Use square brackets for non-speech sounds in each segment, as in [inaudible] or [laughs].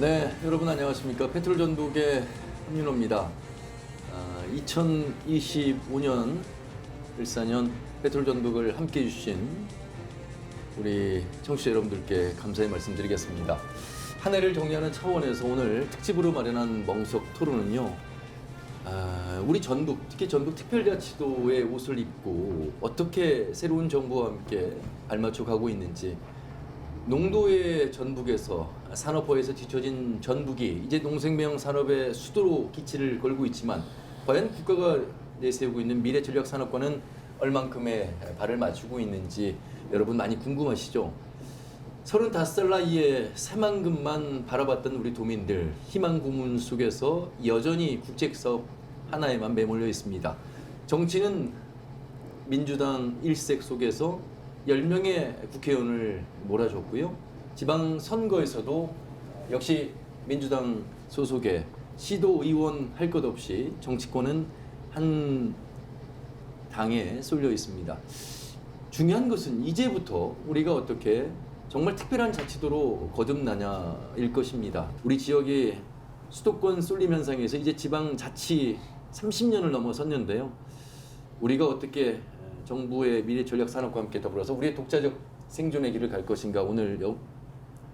네, 여러분 안녕하십니까? 페트롤 전북의 한윤호입니다. 아, 2025년 14년 페트롤 전북을 함께 해주신 우리 청취자 여러분들께 감사의 말씀드리겠습니다. 한 해를 정리하는 차원에서 오늘 특집으로 마련한 멍석 토론은요. 아, 우리 전북, 특히 전북 특별자치도의 옷을 입고 어떻게 새로운 정부와 함께 발맞춰 가고 있는지 농도의 전북에서 산업화에서 뒤처진 전북이 이제 농생명 산업의 수도로 기치를 걸고 있지만 과연 국가가 내세우고 있는 미래 전략 산업과는 얼만큼의 발을 맞추고 있는지 여러분 많이 궁금하시죠? 35살 나이에 새만금만 바라봤던 우리 도민들 희망 고문 속에서 여전히 국책 사업 하나에만 매몰려 있습니다. 정치는 민주당 일색 속에서 10명의 국회의원을 몰아줬고요. 지방 선거에서도 역시 민주당 소속의 시도 의원 할 것 없이 정치권은 한 당에 쏠려 있습니다. 중요한 것은 이제부터 우리가 어떻게 정말 특별한 자치도로 거듭나냐일 것입니다. 우리 지역이 수도권 쏠림 현상에서 이제 지방 자치 30년을 넘어섰는데요. 우리가 어떻게 정부의 미래 전략 산업과 함께 더불어서 우리의 독자적 생존의 길을 갈 것인가 오늘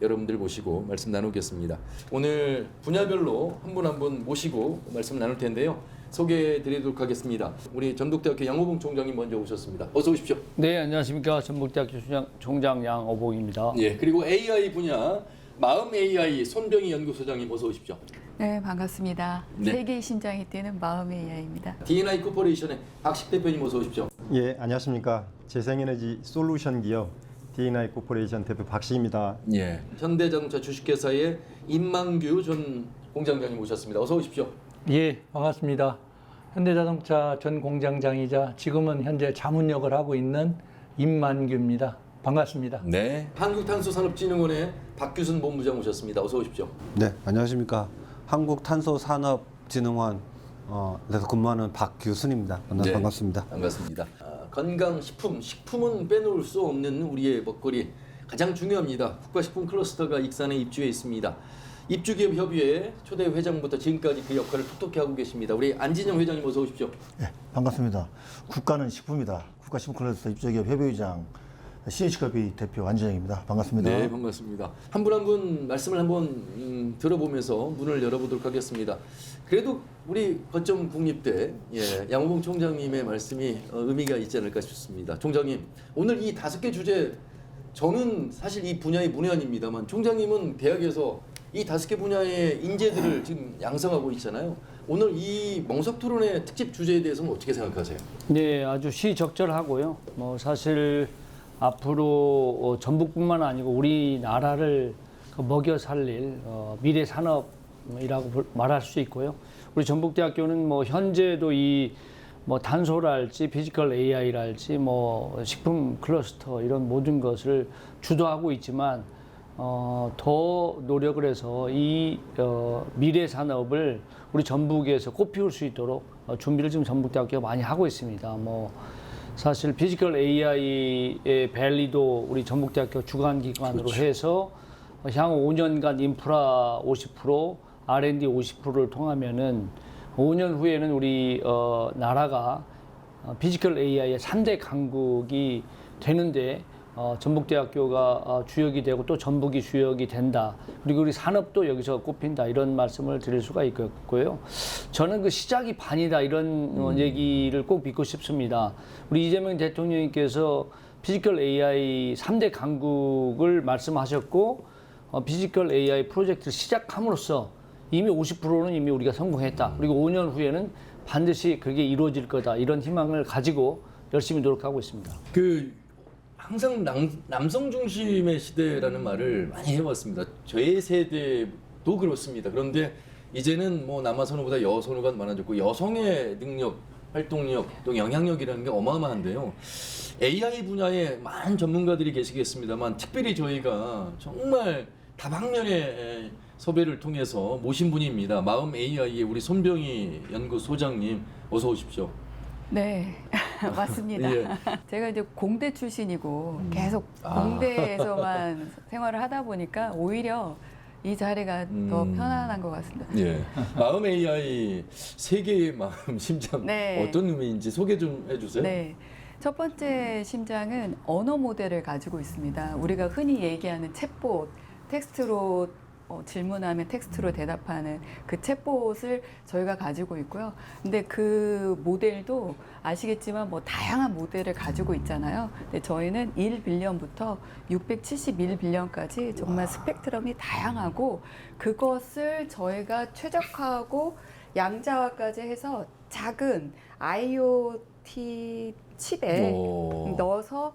여, 여러분들 모시고 말씀 나누겠습니다. 오늘 분야별로 한 분 한 분 모시고 말씀 나눌 텐데요. 소개해 드리도록 하겠습니다. 우리 전북대학교 양호봉 총장님 먼저 오셨습니다. 어서 오십시오. 네, 안녕하십니까. 전북대학교 총장, 총장 양어봉입니다. 예, 그리고 AI 분야 마음 AI 손병희 연구소장님 어서 오십시오. 네, 반갑습니다. 네. 세계의 심장이 뛰는 마음의 이야입니다. D&I 코퍼레이션의 박식 대표님 어서 오십시오. 예, 안녕하십니까. 재생에너지 솔루션 기업 D&I 코퍼레이션 대표 박씨입니다. 예. 현대자동차 주식회사의 임만규 전 공장장님 오셨습니다. 어서 오십시오. 예, 반갑습니다. 현대자동차 전 공장장이자 지금은 현재 자문역을 하고 있는 임만규입니다. 반갑습니다. 네. 한국탄소산업진흥원의 박규순 본부장 오셨습니다. 어서 오십시오. 네, 안녕하십니까. 한국탄소산업진흥원 어, 에서 근무하는 박규순입니다. 네. 반갑습니다. 반갑습니다. 아, 건강식품, 식품은 빼놓을 수 없는 우리의 먹거리 가장 중요합니다. 국가식품 클러스터가 익산에 입주해 있습니다. 입주기업 협의회 초대 회장부터 지금까지 그 역할을 톡톡히 하고 계십니다. 우리 안진영 회장님 어서 오십시오. 예, 반갑습니다. 국가는 식품이다. 국가식품 클러스터 입주기업 협의회장 CNC컵이 대표 안진영입니다. 반갑습니다. 네, 반갑습니다. 한 분 한 분 말씀을 한번 음, 들어보면서 문을 열어보도록 하겠습니다. 그래도 우리 거점 국립대 예, 양호봉 총장님의 말씀이 어, 의미가 있지 않을까 싶습니다. 총장님, 오늘 이 다섯 개 주제 저는 사실 이 분야의 문외한입니다만 총장님은 대학에서 이 다섯 개 분야의 인재들을 지금 양성하고 있잖아요. 오늘 이 멍석 토론의 특집 주제에 대해서는 어떻게 생각하세요? 네, 아주 시적절하고요. 뭐 사실 앞으로 어, 전북뿐만 아니고 우리나라를 그 먹여 살릴 어, 미래 산업이라고 볼- 말할 수 있고요. 우리 전북대학교는 뭐 현재도 이 뭐 단소랄지 피지컬 AI랄지 뭐 식품 클러스터 이런 모든 것을 주도하고 있지만 어, 더 노력을 해서 이 어, 미래 산업을 우리 전북에서 꽃피울 수 있도록 어, 준비를 지금 전북대학교가 많이 하고 있습니다. 뭐 사실 피지컬 AI의 밸리도 우리 전북대학교 주관 기관으로 해서 어, 향후 5년간 인프라 50%, R&D 50%를 통하면은 5년 후에는 우리 어, 나라가 어, 피지컬 AI의 3대 강국이 되는데 어, 전북대학교가 어, 주역이 되고 또 전북이 주역이 된다. 그리고 우리 산업도 여기서 꼽힌다. 이런 말씀을 드릴 수가 있겠고요. 저는 그 시작이 반이다. 이런 어, 얘기를 꼭 믿고 싶습니다. 우리 이재명 대통령님께서 피지컬 AI 3대 강국을 말씀하셨고 어, 피지컬 AI 프로젝트를 시작함으로써 이미 50%는 이미 우리가 성공했다. 그리고 5년 후에는 반드시 그게 이루어질 거다. 이런 희망을 가지고 열심히 노력하고 있습니다. 그 항상 남, 남성 중심의 시대라는 말을 많이 해왔습니다. 저의 세대도 그렇습니다. 그런데 이제는 뭐 남아 선호보다 여 선호가 많아졌고 여성의 능력, 활동력, 또 영향력이라는 게 어마어마한데요. AI 분야에 많은 전문가들이 계시겠습니다만 특별히 저희가 정말 다방면의 섭외를 통해서 모신 분입니다. 마음 AI의 우리 손병희 연구소장님 어서 오십시오. 네, [laughs] 맞습니다. 예. 제가 이제 공대 출신이고 계속 아. 공대에서만 [laughs] 생활을 하다 보니까 오히려 이 자리가 더 음. 편안한 것 같습니다. 예. 마음 AI 세계의 마음 심장 네. 어떤 의미인지 소개 좀 해주세요. 네. 첫 번째 심장은 언어 모델을 가지고 있습니다. 우리가 흔히 얘기하는 챗봇, 텍스트로 어, 질문하면 텍스트로 대답하는 그 챗봇을 저희가 가지고 있고요. 근데 그 모델도 아시겠지만 뭐 다양한 모델을 가지고 있잖아요. 근데 저희는 1빌리언부터 671빌리언까지 정말 스펙트럼이 다양하고 그것을 저희가 최적화하고 양자화까지 해서 작은 IoT 칩에 오. 넣어서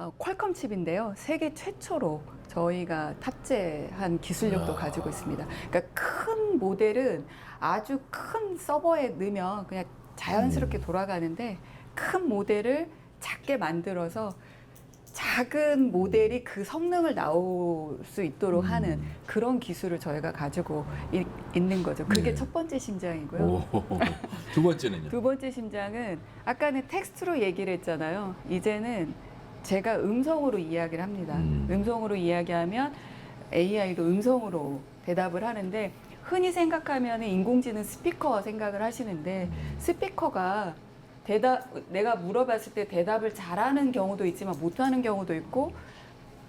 어, 퀄컴 칩인데요. 세계 최초로 저희가 탑재한 기술력도 가지고 있습니다. 그러니까 큰 모델은 아주 큰 서버에 넣으면 그냥 자연스럽게 음. 돌아가는데 큰 모델을 작게 만들어서 작은 모델이 그 성능을 나올 수 있도록 음. 하는 그런 기술을 저희가 가지고 이- 있는 거죠. 그게 네. 첫 번째 심장이고요. 오. 두 번째는요. 두 번째 심장은 아까는 텍스트로 얘기를 했잖아요. 이제는 제가 음성으로 이야기를 합니다. 음. 음. 성으로 이야기하면 AI도 음성으로 대답을 하는데 흔히 생각하면 인공지능 스피커 생각을 하시는데 스피커가 대답 내가 물어봤을 때 대답을 잘하는 경우도 있지만 못하는 경우도 있고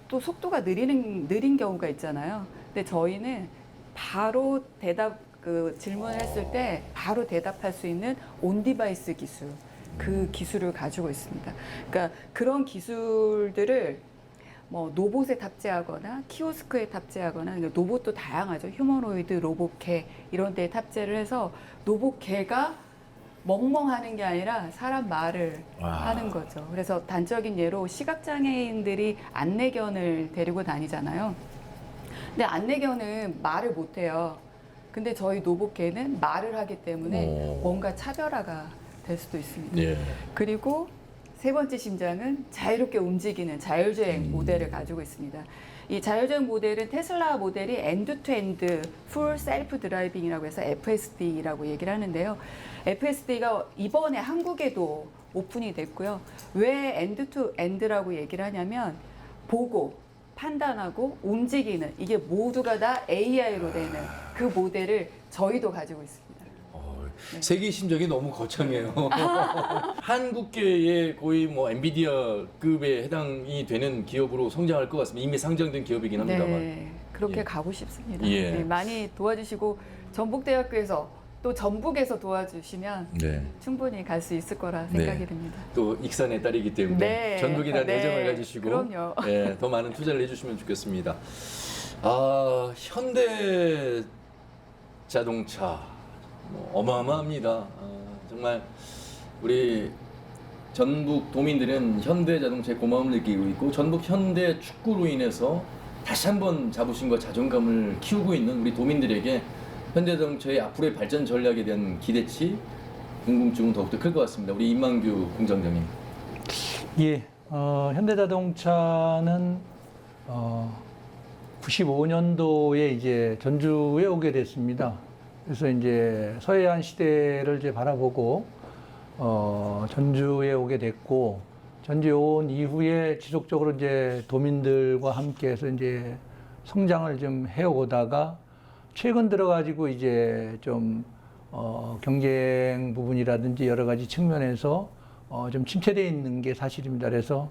또 속도가 느리는 느린 경우가 있잖아요. 근데 저희는 바로 대답 그 질문을 했을 때 바로 대답할 수 있는 온 디바이스 기술 그 기술을 가지고 있습니다. 그러니까 그런 기술들을 뭐 로봇에 탑재하거나 키오스크에 탑재하거나 로봇도 다양하죠. 휴머노이드, 로봇개 이런 데에 탑재를 해서 로봇개가 멍멍하는 게 아니라 사람 말을 와. 하는 거죠. 그래서 단적인 예로 시각장애인들이 안내견을 데리고 다니잖아요. 근데 안내견은 말을 못 해요. 근데 저희 노보개는 말을 하기 때문에 오. 뭔가 차별화가 될 수도 있습니다. 예. 그리고 세 번째 심장은 자유롭게 움직이는 자율주행 음. 모델을 가지고 있습니다. 이 자율주행 모델은 테슬라 모델이 엔드-투-엔드 풀 셀프 드라이빙이라고 해서 FSD라고 얘기를 하는데요. FSD가 이번에 한국에도 오픈이 됐고요. 왜 엔드-투-엔드라고 얘기를 하냐면 보고 판단하고 움직이는 이게 모두가 다 AI로 되는 그 모델을 저희도 가지고 있습니다. 어, 네. 세계 심정이 너무 거창해요. [laughs] [laughs] 한국계의 거의 뭐 엔비디아급에 해당이 되는 기업으로 성장할 것 같습니다. 이미 상장된 기업이긴 합니다만. 네, 그렇게 예. 가고 싶습니다. 예. 네, 많이 도와주시고 전북대학교에서 또 전북에서 도와주시면 네. 충분히 갈 수 있을 거라 네. 생각이 듭니다. 또 익산의 딸이기 때문에 네. 전북에 대한 네. 애정을 가지시고 그럼요. 예, 더 많은 투자를 해주시면 좋겠습니다. 아 현대 자동차 뭐 어마어마합니다. 아, 정말 우리 전북 도민들은 현대 자동차에 고마움을 느끼고 있고 전북 현대 축구로 인해서 다시 한번 자부심과 자존감을 키우고 있는 우리 도민들에게 현대 자동차의 앞으로의 발전 전략에 대한 기대치, 궁금증은 더욱더 클 것 같습니다. 우리 임만규 공장장님. 예, 어, 현대자동차는 어, 95년도에 이제 전주에 오게 됐습니다. 그래서 이제 서해안 시대를 이제 바라보고 어, 전주에 오게 됐고 전주에 온 이후에 지속적으로 이제 도민들과 함께해서 이제 성장을 좀 해오다가 최근 들어가지고 이제 좀 어, 경쟁 부분이라든지 여러 가지 측면에서 어, 좀 침체되어 있는 게 사실입니다. 그래서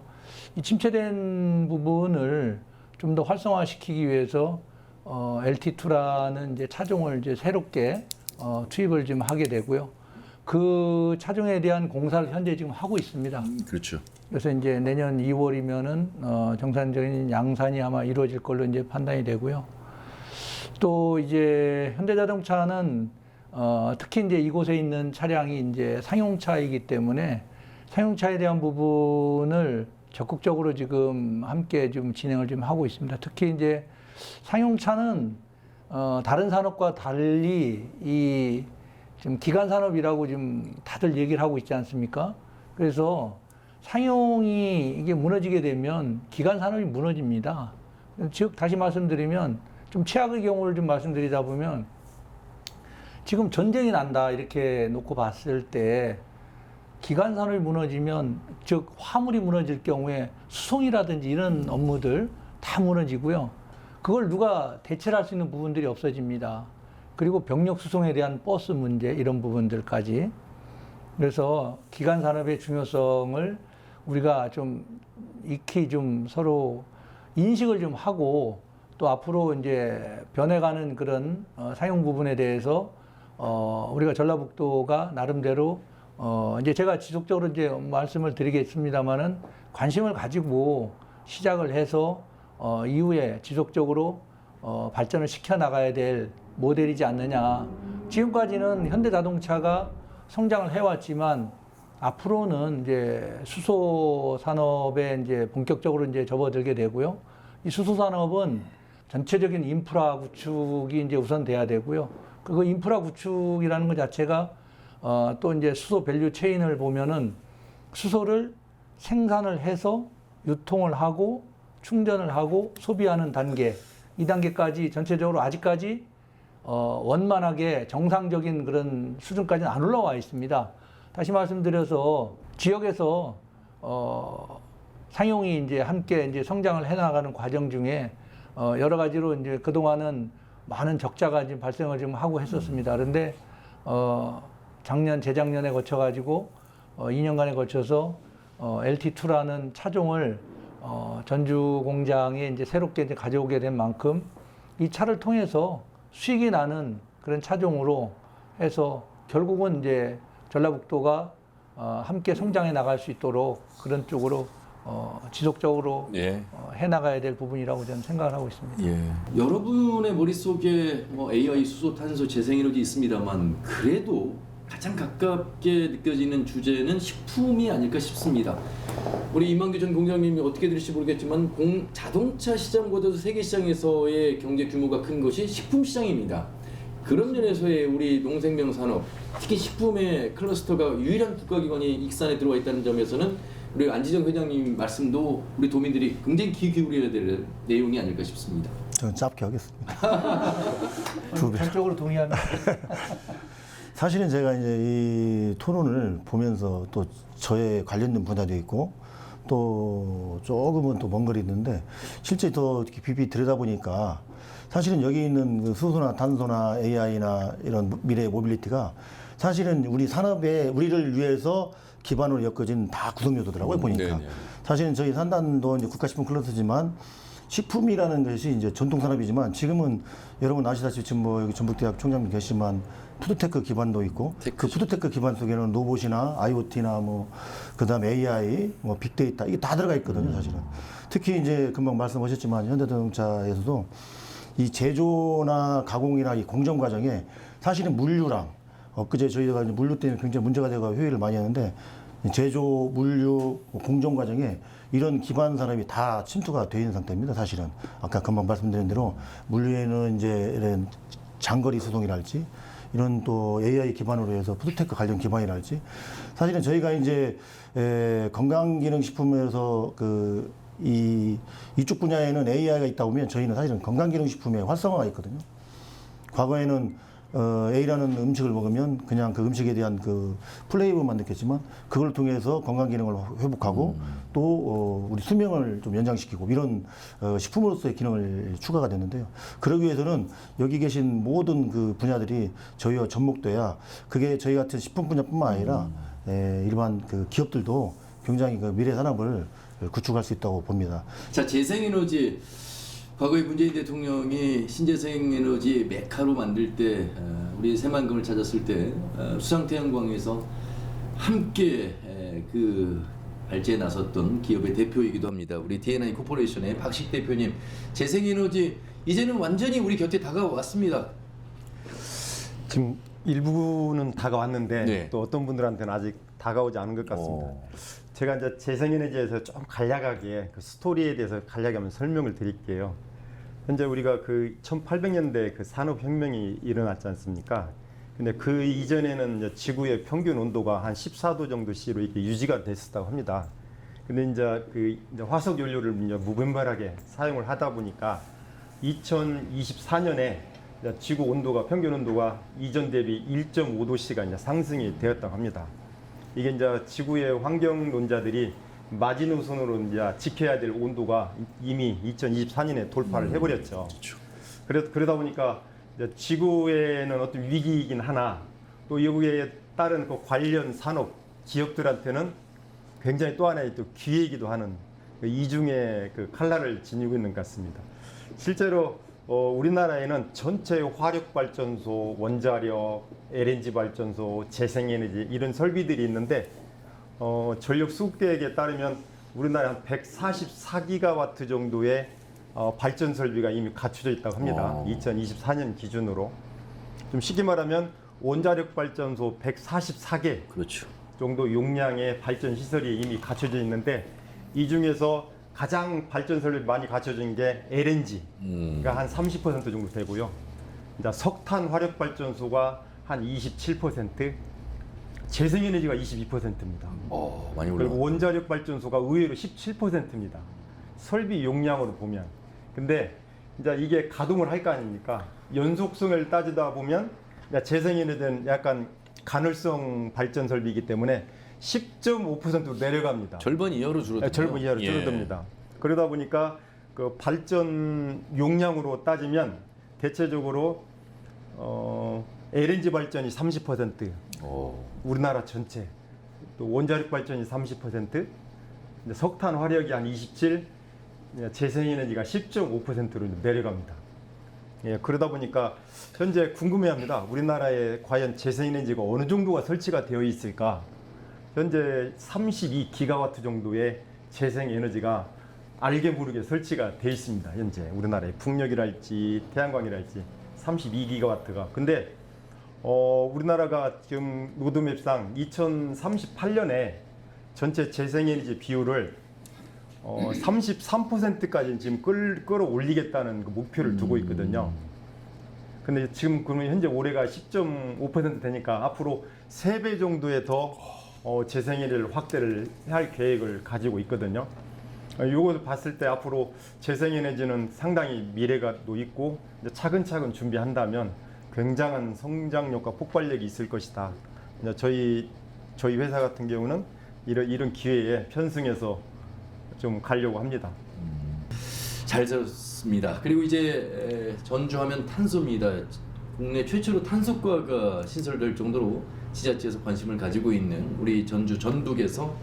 이 침체된 부분을 좀 더 활성화시키기 위해서 어, LT2라는 이제 차종을 이제 새롭게 어, 투입을 좀 하게 되고요. 그 차종에 대한 공사를 현재 지금 하고 있습니다. 그렇죠. 그래서 이제 내년 2월이면은 어, 정상적인 양산이 아마 이루어질 걸로 이제 판단이 되고요. 또 이제 현대자동차는 어, 특히 이제 이곳에 있는 차량이 이제 상용차이기 때문에 상용차에 대한 부분을 적극적으로 지금 함께 좀 진행을 좀 하고 있습니다. 특히 이제 상용차는 어, 다른 산업과 달리 이 지금 기간 산업이라고 지금 다들 얘기를 하고 있지 않습니까? 그래서 상용이 이게 무너지게 되면 기간 산업이 무너집니다. 즉 다시 말씀드리면 좀 최악의 경우를 좀 말씀드리다 보면 지금 전쟁이 난다 이렇게 놓고 봤을 때 기간 산업이 무너지면 즉 화물이 무너질 경우에 수송이라든지 이런 업무들 다 무너지고요. 그걸 누가 대체를 할 수 있는 부분들이 없어집니다. 그리고 병력 수송에 대한 버스 문제 이런 부분들까지 그래서 기간 산업의 중요성을 우리가 좀 익히 좀 서로 인식을 좀 하고 또 앞으로 이제 변해가는 그런 어, 사용 부분에 대해서 어, 우리가 전라북도가 나름대로 어, 이제 제가 지속적으로 이제 말씀을 드리겠습니다만은 관심을 가지고 시작을 해서 어, 이후에 지속적으로 어, 발전을 시켜 나가야 될 모델이지 않느냐. 지금까지는 현대자동차가 성장을 해왔지만 앞으로는 이제 수소 산업에 이제 본격적으로 이제 접어들게 되고요. 이 수소 산업은 전체적인 인프라 구축이 이제 우선 돼야 되고요. 그 인프라 구축이라는 것 자체가 어, 또 이제 수소 밸류 체인을 보면은 수소를 생산을 해서 유통을 하고 충전을 하고 소비하는 단계 이 단계까지 전체적으로 아직까지 어, 원만하게 정상적인 그런 수준까지는 안 올라와 있습니다. 다시 말씀드려서 지역에서 어, 상용이 이제 함께 이제 성장을 해나가는 과정 중에 어, 여러 가지로 이제 그 동안은 많은 적자가 지금 발생을 좀 하고 했었습니다. 그런데 어, 작년 재작년에 거쳐 가지고 어, 2년간에 거쳐서 어, LT2라는 차종을 어, 전주 공장에 이제 새롭게 이제 가져오게 된 만큼 이 차를 통해서 수익이 나는 그런 차종으로 해서 결국은 이제 전라북도가 어, 함께 성장해 나갈 수 있도록 그런 쪽으로 어, 지속적으로 예. 어, 해 나가야 될 부분이라고 저는 생각을 하고 있습니다. 예. 여러분의 머릿속에 뭐 AI, 수소, 탄소, 재생에너지 있습니다만 그래도 가장 가깝게 느껴지는 주제는 식품이 아닐까 싶습니다. 우리 이만규 전 공장님이 어떻게 들을지 모르겠지만 공, 자동차 시장보다도 세계 시장에서의 경제 규모가 큰 것이 식품 시장입니다. 그런 면에서의 우리 농생명 산업, 특히 식품의 클러스터가 유일한 국가기관이 익산에 들어와 있다는 점에서는 우리 안지정 회장님 말씀도 우리 도민들이 굉장히 귀 기울여야 될 내용이 아닐까 싶습니다. 저는 짧게 하겠습니다. [laughs] 두 배. 전적으로 동의합니다. [laughs] 사실은 제가 이제 이 토론을 보면서 또 저에 관련된 분야도 있고 또 조금은 또 먼 거리 있는데 실제 더 이렇게 비비 들여다보니까 사실은 여기 있는 그 수소나 탄소나 AI나 이런 미래의 모빌리티가 사실은 우리 산업에 우리를 위해서 기반으로 엮어진 다 구성 요소더라고요 보니까 네네. 사실은 저희 산단도 이제 국가 식품 클러스지만 식품이라는 것이 이제 전통 산업이지만 지금은 여러분 아시다시피 지금 뭐 여기 전북대학 총장님 계시지만 푸드테크 기반도 있고 그 푸드테크 기반 속에는 로봇이나 IoT나 뭐 그다음에 AI, 뭐 빅데이터 이게 다 들어가 있거든요, 사실은. 특히 이제 금방 말씀하셨지만 현대자동차에서도 이 제조나 가공이나 이 공정 과정에 사실은 물류랑 엊그제 저희가 이제 물류 때문에 굉장히 문제가 되고 회의를 많이 했는데 제조, 물류, 뭐 공정 과정에 이런 기반 산업이 다 침투가 되어 있는 상태입니다. 사실은 아까 금방 말씀드린 대로 물류에는 이제 이런 장거리 수송이랄지 이런 또 AI 기반으로 해서 푸드테크 관련 기반이랄지 사실은 저희가 이제 에, 건강기능식품에서 그 이 이쪽 분야에는 AI가 있다 보면 저희는 사실은 건강기능식품의 활성화가 있거든요. 과거에는 어, A라는 음식을 먹으면 그냥 그 음식에 대한 그 플레이버만 느꼈지만 그걸 통해서 건강 기능을 회복하고 또 어, 우리 수명을 좀 연장시키고 이런 어, 식품으로서의 기능을 추가가 됐는데요. 그러기 위해서는 여기 계신 모든 그 분야들이 저희와 접목돼야 그게 저희 같은 식품 분야뿐만 아니라 에, 일반 그 기업들도 굉장히 그 미래 산업을 구축할 수 있다고 봅니다. 자 재생에너지 과거에 문재인 대통령이 신재생 에너지 메카로 만들 때 어, 우리 새만금을 찾았을 때 어, 수상태양광에서 함께 에, 그 발제에 나섰던 기업의 대표이기도 합니다. 우리 D&I 코퍼레이션의 박식 대표님 재생에너지 이제는 완전히 우리 곁에 다가왔습니다. 지금 일부는 다가왔는데 네. 또 어떤 분들한테는 아직 다가오지 않은 것 같습니다. 어. 제가 이제 재생에너지에서 좀 간략하게 그 스토리에 대해서 간략하게 한번 설명을 드릴게요. 현재 우리가 그 1800년대 그 산업혁명이 일어났지 않습니까? 근데 그 이전에는 지구의 평균 온도가 한 14도 정도씨로 이렇게 유지가 됐었다고 합니다. 근데 이제 그 이제 화석 연료를 이제 무분별하게 사용을 하다 보니까 2024년에 지구 온도가 평균 온도가 이전 대비 1.5도씨가 이제 상승이 되었다고 합니다. 이게 이제 지구의 환경론자들이 마지노선으로 이제 지켜야 될 온도가 이미 2024년에 돌파를 해버렸죠. 그래, 그러다 보니까 지구에는 어떤 위기이긴 하나 또 여기에 따른 그 관련 산업 기업들한테는 굉장히 또 하나의 또 기회이기도 하는 그 이중의 그 칼날을 지니고 있는 것 같습니다. 실제로 어, 우리나라에는 전체 화력 발전소, 원자력, LNG 발전소, 재생에너지 이런 설비들이 있는데 어, 전력 수급계획에 따르면 우리나라 한 144기가와트 정도의 어, 발전 설비가 이미 갖춰져 있다고 합니다. 어. 2024년 기준으로 좀 쉽게 말하면 원자력 발전소 144개 그렇죠. 정도 용량의 발전 시설이 이미 갖춰져 있는데 이 중에서 가장 발전 설비 많이 갖춰진 게 LNG가 음. 한30% 정도 되고요. 이제 석탄 화력 발전소가 한 27%, 재생에너지가 22%입니다. 어, 많이 그리고 올라. 원자력 발전소가 의외로 17%입니다. 설비 용량으로 보면. 근데 이제 이게 가동을 할 거 아닙니까? 연속성을 따지다 보면 재생에너지는 약간 가능성 발전 설비이기 때문에 10.5%로 내려갑니다. 절반 이하로 줄어들. 네, 절반 이하로 줄어듭니다. 그러다 보니까 그 발전 용량으로 따지면 대체적으로 어, LNG 발전이 30%, 어. 우리나라 전체 또 원자력 발전이 30%, 이제 석탄 화력이 한 27, 이제 재생에너지가 10.5%로 내려갑니다. 예, 그러다 보니까 현재 궁금해합니다. 우리나라에 과연 재생에너지가 어느 정도가 설치가 되어 있을까? 현재 32 기가와트 정도의 재생에너지가 알게 모르게 설치가 되어 있습니다. 현재 우리나라에 풍력이랄지 태양광이랄지 32 기가와트가. 근데 어, 우리나라가 지금 로드맵상 2038년에 전체 재생에너지 비율을 어, 33%까지 지금 끌, 끌어올리겠다는 그 목표를 두고 있거든요. 근데 지금 그러면 현재 올해가 10.5% 되니까 앞으로 3배 정도의 더 어, 재생에너지를 확대를 할 계획을 가지고 있거든요. 어, 요거 봤을 때 앞으로 재생에너지는 상당히 미래가 또 있고 차근차근 준비한다면 굉장한 성장력과 폭발력이 있을 것이다. 이제 저희 저희 회사 같은 경우는 이런 이런 기회에 편승해서 좀 가려고 합니다. 잘 들었습니다. 그리고 이제 에, 전주하면 탄소입니다. 국내 최초로 탄소과가 신설될 정도로 지자체에서 관심을 가지고 있는 우리 전주 전북에서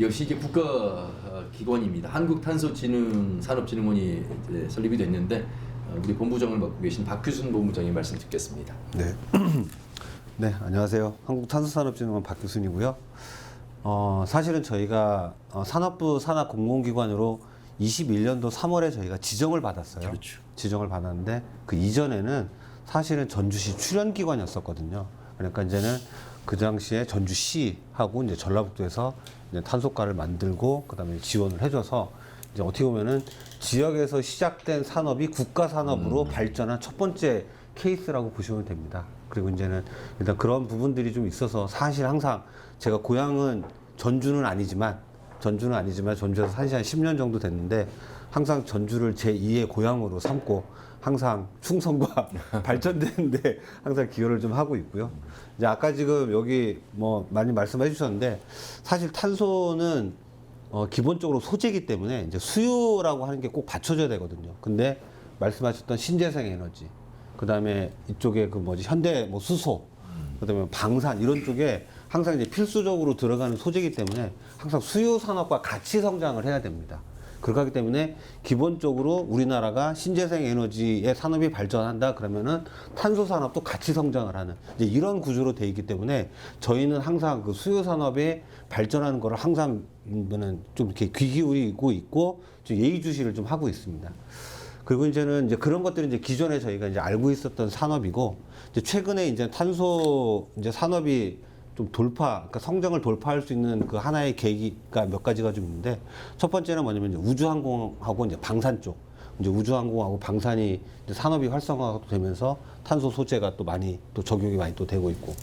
역시 이게 국가 어, 기관입니다. 한국탄소진흥 산업진흥원이 이제 설립이 됐는데 어, 우리 본부장을 맡고 계신 박규순 본부장의 말씀 듣겠습니다. 네. [clears throat] 네, 안녕하세요. 한국탄소산업진흥원 박규순이고요. 어, 사실은 저희가 어, 산업부 산하 공공기관으로 21년도 3월에 저희가 지정을 받았어요. 그렇죠. 지정을 받았는데 그 이전에는 사실은 전주시 출연기관이었었거든요. 그러니까 이제는 그 당시에 전주시하고 이제 전라북도에서 이제 탄소가를 만들고 그다음에 지원을 해줘서 이제 어떻게 보면은 지역에서 시작된 산업이 국가 산업으로 발전한 첫 번째 케이스라고 보시면 됩니다. 그리고 이제는 일단 그런 부분들이 좀 있어서 사실 항상 제가 고향은 전주는 아니지만 전주는 아니지만 전주에서 산지 한 10년 정도 됐는데 항상 전주를 제 2의 고향으로 삼고 항상 충성과 [laughs] 발전되는데 항상 기여를 좀 하고 있고요. 이제 아까 지금 여기 뭐 많이 말씀해 주셨는데 사실 탄소는 어, 기본적으로 소재이기 때문에 이제 수요라고 하는 게 꼭 받쳐줘야 되거든요. 근데 말씀하셨던 신재생 에너지, 그 다음에 이쪽에 그 뭐지 현대 뭐 수소, 그 다음에 방산 이런 쪽에 항상 이제 필수적으로 들어가는 소재이기 때문에 항상 수요 산업과 같이 성장을 해야 됩니다. 그렇기 때문에 기본적으로 우리나라가 신재생 에너지의 산업이 발전한다 그러면은 탄소 산업도 같이 성장을 하는 이제 이런 구조로 돼 있기 때문에 저희는 항상 그 수요 산업이 발전하는 거를 항상 뭐는 좀 이렇게 귀 기울이고 있고 좀 예의주시를 좀 하고 있습니다. 그리고 이제는 이제 그런 것들이 이제 기존에 저희가 이제 알고 있었던 산업이고 이제 최근에 이제 탄소 이제 산업이 좀 돌파, 그러니까 성장을 돌파할 수 있는 그 하나의 계기가 몇 가지가 좀 있는데 첫 번째는 뭐냐면 이제 우주항공하고 이제 방산 쪽, 이제 우주항공하고 방산이 산업이 활성화가 되면서 탄소 소재가 또 많이 또 적용이 많이 또 되고 있고.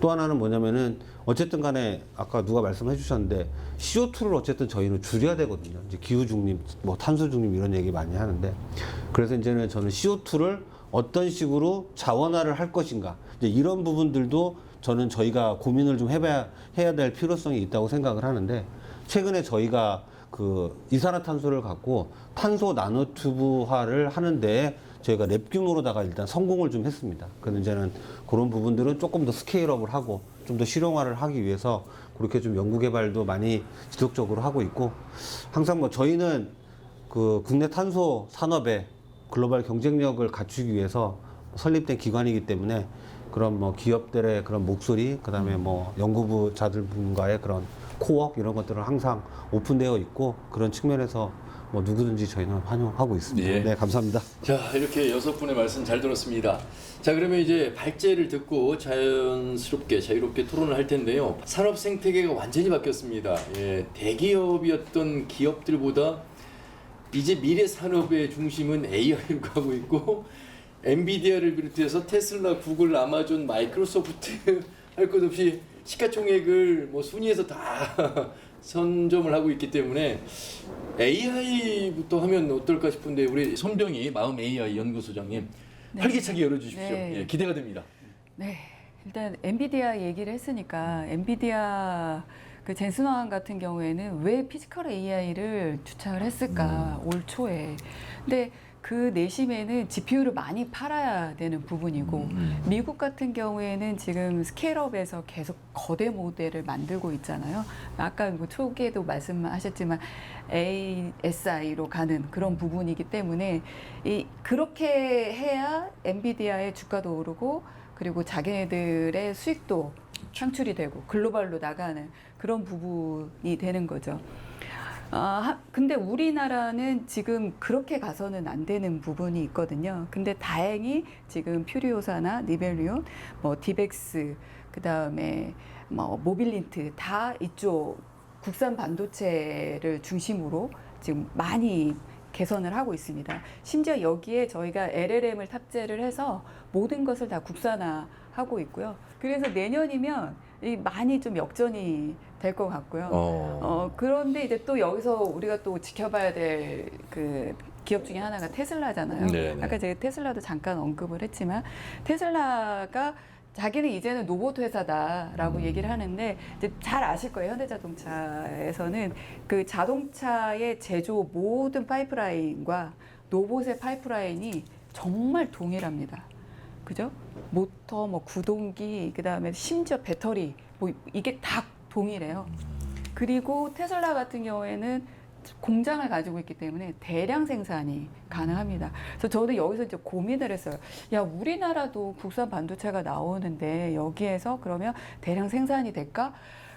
또 하나는 뭐냐면은 어쨌든 간에 아까 누가 말씀해 주셨는데 CO2를 어쨌든 저희는 줄여야 되거든요. 이제 기후 중립, 뭐 탄소 중립 이런 얘기 많이 하는데. 그래서 이제는 저는 CO2를 어떤 식으로 자원화를 할 것인가. 이제 이런 부분들도 저는 저희가 고민을 좀 해봐야 해야 될 필요성이 있다고 생각을 하는데 최근에 저희가 그 이산화탄소를 갖고 탄소 나노튜브화를 하는데 저희가 랩 규모로다가 일단 성공을 좀 했습니다. 그래서 이제는 그런 부분들은 조금 더 스케일업을 하고 좀 더 실용화를 하기 위해서 그렇게 좀 연구 개발도 많이 지속적으로 하고 있고 항상 뭐 저희는 그 국내 탄소 산업의 글로벌 경쟁력을 갖추기 위해서 설립된 기관이기 때문에 그런 뭐 기업들의 그런 목소리, 그다음에 뭐 연구부자들 분과의 그런 코워크 이런 것들은 항상 오픈되어 있고 그런 측면에서 뭐 누구든지 저희는 환영하고 있습니다. 예. 네, 감사합니다. 자 이렇게 여섯 분의 말씀 잘 들었습니다. 자 그러면 이제 발제를 듣고 자연스럽게 자유롭게 토론을 할 텐데요. 산업 생태계가 완전히 바뀌었습니다. 예, 대기업이었던 기업들보다 이제 미래 산업의 중심은 AI로 가고 있고 엔비디아를 비롯해서 테슬라, 구글, 아마존, 마이크로소프트 [laughs] 할 것 없이 시가총액을 뭐 순위에서 다 [laughs] 선점을 하고 있기 때문에 AI부터 하면 어떨까 싶은데 우리 손병희 마음 AI 연구소장님 활기차게 열어주십시오. 네. 예, 기대가 됩니다. 네, 일단 엔비디아 얘기를 했으니까 엔비디아 그 젠슨 화한 같은 경우에는 왜 피지컬 AI를 주창을 했을까 올 초에. 근데 그 내심에는 GPU를 많이 팔아야 되는 부분이고 미국 같은 경우에는 지금 스케일업에서 계속 거대 모델을 만들고 있잖아요. 아까 뭐 초기에도 말씀하셨지만 ASI로 가는 그런 부분이기 때문에 이 그렇게 해야 엔비디아의 주가도 오르고 그리고 자기네들의 수익도 창출이 되고 글로벌로 나가는 그런 부분이 되는 거죠. 아, 하- 근데 우리나라는 지금 그렇게 가서는 안 되는 부분이 있거든요. 근데 다행히 지금 퓨리오사나 니벨리온, 뭐 디벡스, 그 다음에 뭐 모빌린트 다 이쪽 국산 반도체를 중심으로 지금 많이 개선을 하고 있습니다. 심지어 여기에 저희가 LLM을 탑재를 해서 모든 것을 다 국산화하고 있고요. 그래서 내년이면 이 많이 좀 역전이 될 것 같고요. 어, 그런데 이제 또 여기서 우리가 또 지켜봐야 될 그 기업 중에 하나가 테슬라잖아요. 네, 네. 아까 제가 테슬라도 잠깐 언급을 했지만 테슬라가 자기는 이제는 로봇 회사다라고 얘기를 하는데 이제 잘 아실 거예요. 현대자동차에서는 그 자동차의 제조 모든 파이프라인과 로봇의 파이프라인이 정말 동일합니다. 그죠? 모터, 뭐 구동기, 그 다음에 심지어 배터리, 뭐 이게 다 동일해요. 그리고 테슬라 같은 경우에는 공장을 가지고 있기 때문에 대량 생산이 가능합니다. 그래서 저도 여기서 이제 고민을 했어요. 야, 우리나라도 국산 반도체가 나오는데 여기에서 그러면 대량 생산이 될까?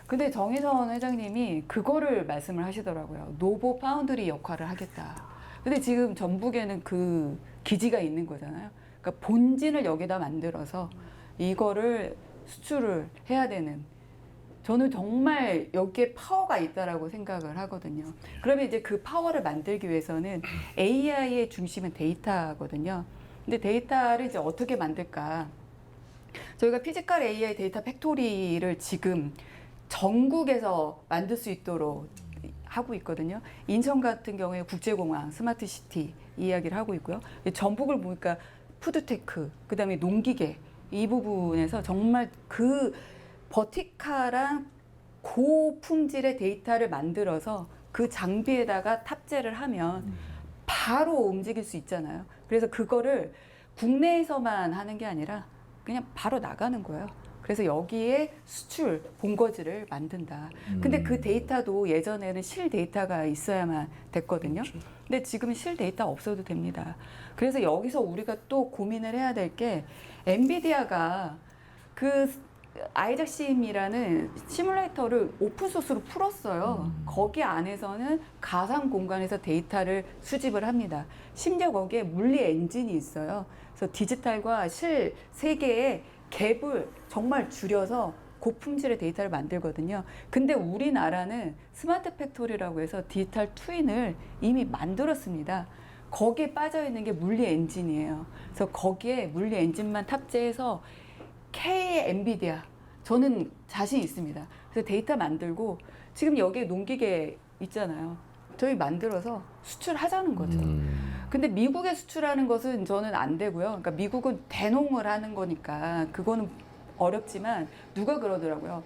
근데 정의선 회장님이 그거를 말씀을 하시더라고요. 노보 파운드리 역할을 하겠다. 근데 지금 전북에는 그 기지가 있는 거잖아요. 그러니까 본진을 여기다 만들어서 이거를 수출을 해야 되는 저는 정말 여기에 파워가 있다라고 생각을 하거든요. 그러면 이제 그 파워를 만들기 위해서는 AI의 중심은 데이터거든요. 근데 데이터를 이제 어떻게 만들까? 저희가 피지컬 AI 데이터 팩토리를 지금 전국에서 만들 수 있도록 하고 있거든요. 인천 같은 경우에 국제공항, 스마트시티 이야기를 하고 있고요. 전북을 보니까 푸드테크, 그다음에 농기계 이 부분에서 정말 그 버티컬한 고품질의 데이터를 만들어서 그 장비에다가 탑재를 하면 바로 움직일 수 있잖아요. 그래서 그거를 국내에서만 하는 게 아니라 그냥 바로 나가는 거예요. 그래서 여기에 수출 본거지를 만든다. 근데 그 데이터도 예전에는 실 데이터가 있어야만 됐거든요. 근데 지금 실 데이터 없어도 됩니다. 그래서 여기서 우리가 또 고민을 해야 될 게 엔비디아가 그 아이작 심이라는 시뮬레이터를 오픈 소스로 풀었어요. 거기 안에서는 가상 공간에서 데이터를 수집을 합니다. 심지어 거기에 물리 엔진이 있어요. 그래서 디지털과 실세 개의 갭을 정말 줄여서 고품질의 데이터를 만들거든요. 근데 우리나라는 스마트 팩토리라고 해서 디지털 트윈을 이미 만들었습니다. 거기에 빠져 있는 게 물리 엔진이에요. 그래서 거기에 물리 엔진만 탑재해서 K 엔비디아 저는 자신 있습니다. 그래서 데이터 만들고 지금 여기에 농기계 있잖아요. 저희 만들어서 수출하자는 거죠. 근데 미국에 수출하는 것은 저는 안 되고요. 그러니까 미국은 대농을 하는 거니까 그거는 어렵지만 누가 그러더라고요.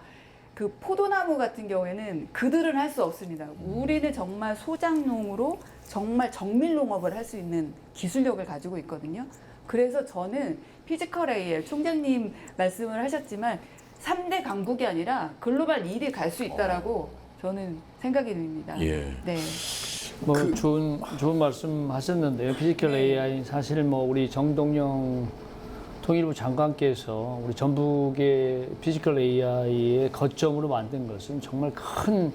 그 포도나무 같은 경우에는 그들은 할 수 없습니다. 우리는 정말 소장농으로 정말 정밀 농업을 할 수 있는 기술력을 가지고 있거든요. 그래서 저는 피지컬 AL 총장님 말씀을 하셨지만 3대 강국이 아니라 글로벌 1위 갈 수 있다라고 저는 생각이 듭니다. 예. 네. 뭐 그- 좋은 좋은 말씀 하셨는데요. 피지컬 AI 사실 뭐 우리 정동영 통일부 장관께서 우리 전북의 피지컬 AI의 거점으로 만든 것은 정말 큰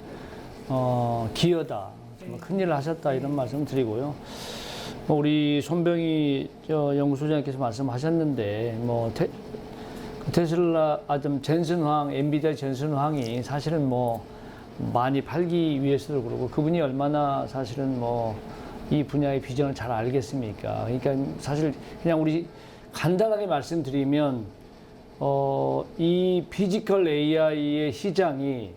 어, 기여다. 정말 큰 일을 하셨다 이런 말씀 드리고요. 뭐 우리 손병희 저 연구소장님께서 말씀하셨는데 뭐 테, 그 테슬라 아좀 젠슨 황 엔비디아 젠슨 황이 사실은 뭐 많이 팔기 위해서도 그러고 그분이 얼마나 사실은 뭐 이 분야의 비전을 잘 알겠습니까? 그러니까 사실 그냥 우리 간단하게 말씀드리면 어, 이 피지컬 AI의 시장이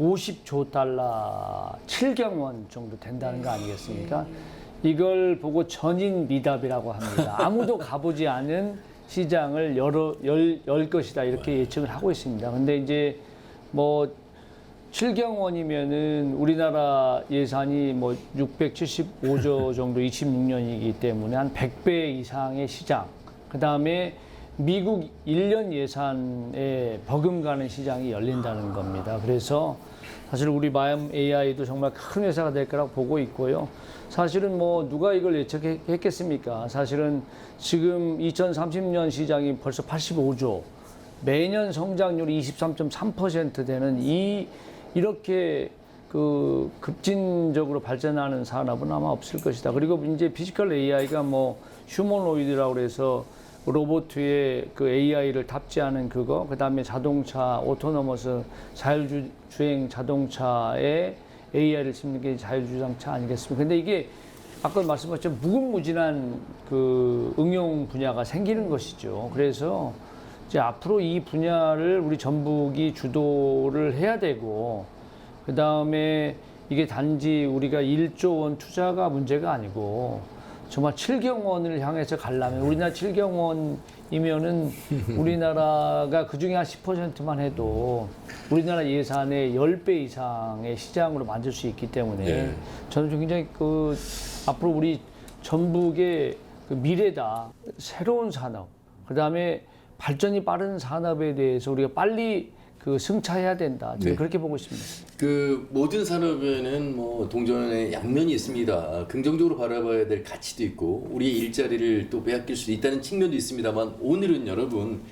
50조 달러 7경 원 정도 된다는 거 아니겠습니까? 이걸 보고 전인 미답이라고 합니다. 아무도 가보지 않은 시장을 열어, 열, 열 것이다 이렇게 예측을 하고 있습니다. 근데 이제 뭐 7경 원이면은 우리나라 예산이 뭐 675조 정도 26년이기 때문에 한 100배 이상의 시장. 그 다음에 미국 1년 예산에 버금가는 시장이 열린다는 겁니다. 그래서 사실 우리 마음 AI도 정말 큰 회사가 될 거라고 보고 있고요. 사실은 뭐 누가 이걸 예측했겠습니까? 사실은 지금 2030년 시장이 벌써 85조, 매년 성장률이 23.3% 되는 이 이렇게 그 급진적으로 발전하는 산업은 아마 없을 것이다. 그리고 이제 피지컬 AI가 뭐 휴머노이드라고 그래서 로봇에 그 AI를 탑재하는 그거, 그 다음에 자동차, 오토노머스 자율주행 자동차에 AI를 씹는 게 자율주행차 아니겠습니까? 근데 이게 아까 말씀하셨죠 무궁무진한 그 응용 분야가 생기는 것이죠. 그래서 이제 앞으로 이 분야를 우리 전북이 주도를 해야 되고 그 다음에 이게 단지 우리가 1조 원 투자가 문제가 아니고 정말 7경 원을 향해서 가려면 우리나라 7경 원이면은 [laughs] 우리나라가 그 중에 한 10%만 해도 우리나라 예산의 10배 이상의 시장으로 만들 수 있기 때문에 네. 저는 좀 굉장히 그 앞으로 우리 전북의 그 미래다 새로운 산업 그 다음에 발전이 빠른 산업에 대해서 우리가 빨리 그 승차해야 된다. 저는 네. 그렇게 보고 있습니다. 그 모든 산업에는 뭐 동전의 양면이 있습니다. 긍정적으로 바라봐야 될 가치도 있고 우리의 일자리를 또 빼앗길 수 있다는 측면도 있습니다만 오늘은 여러분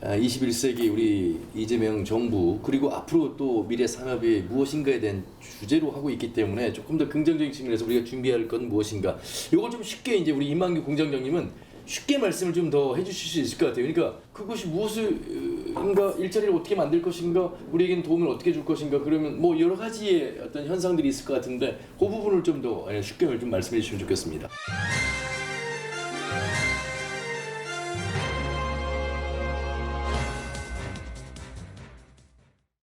아, 21세기 우리 이재명 정부 그리고 앞으로 또 미래 산업이 무엇인가에 대한 주제로 하고 있기 때문에 조금 더 긍정적인 측면에서 우리가 준비할 건 무엇인가 이걸 좀 쉽게 이제 우리 이만규 공장장님은 쉽게 말씀을 좀 더 해주실 수 있을 것 같아요. 그러니까 그것이 무엇인가 일자리를 어떻게 만들 것인가 우리에게는 도움을 어떻게 줄 것인가 그러면 뭐 여러 가지의 어떤 현상들이 있을 것 같은데 그 부분을 좀 더 쉽게 좀 말씀해 주시면 좋겠습니다.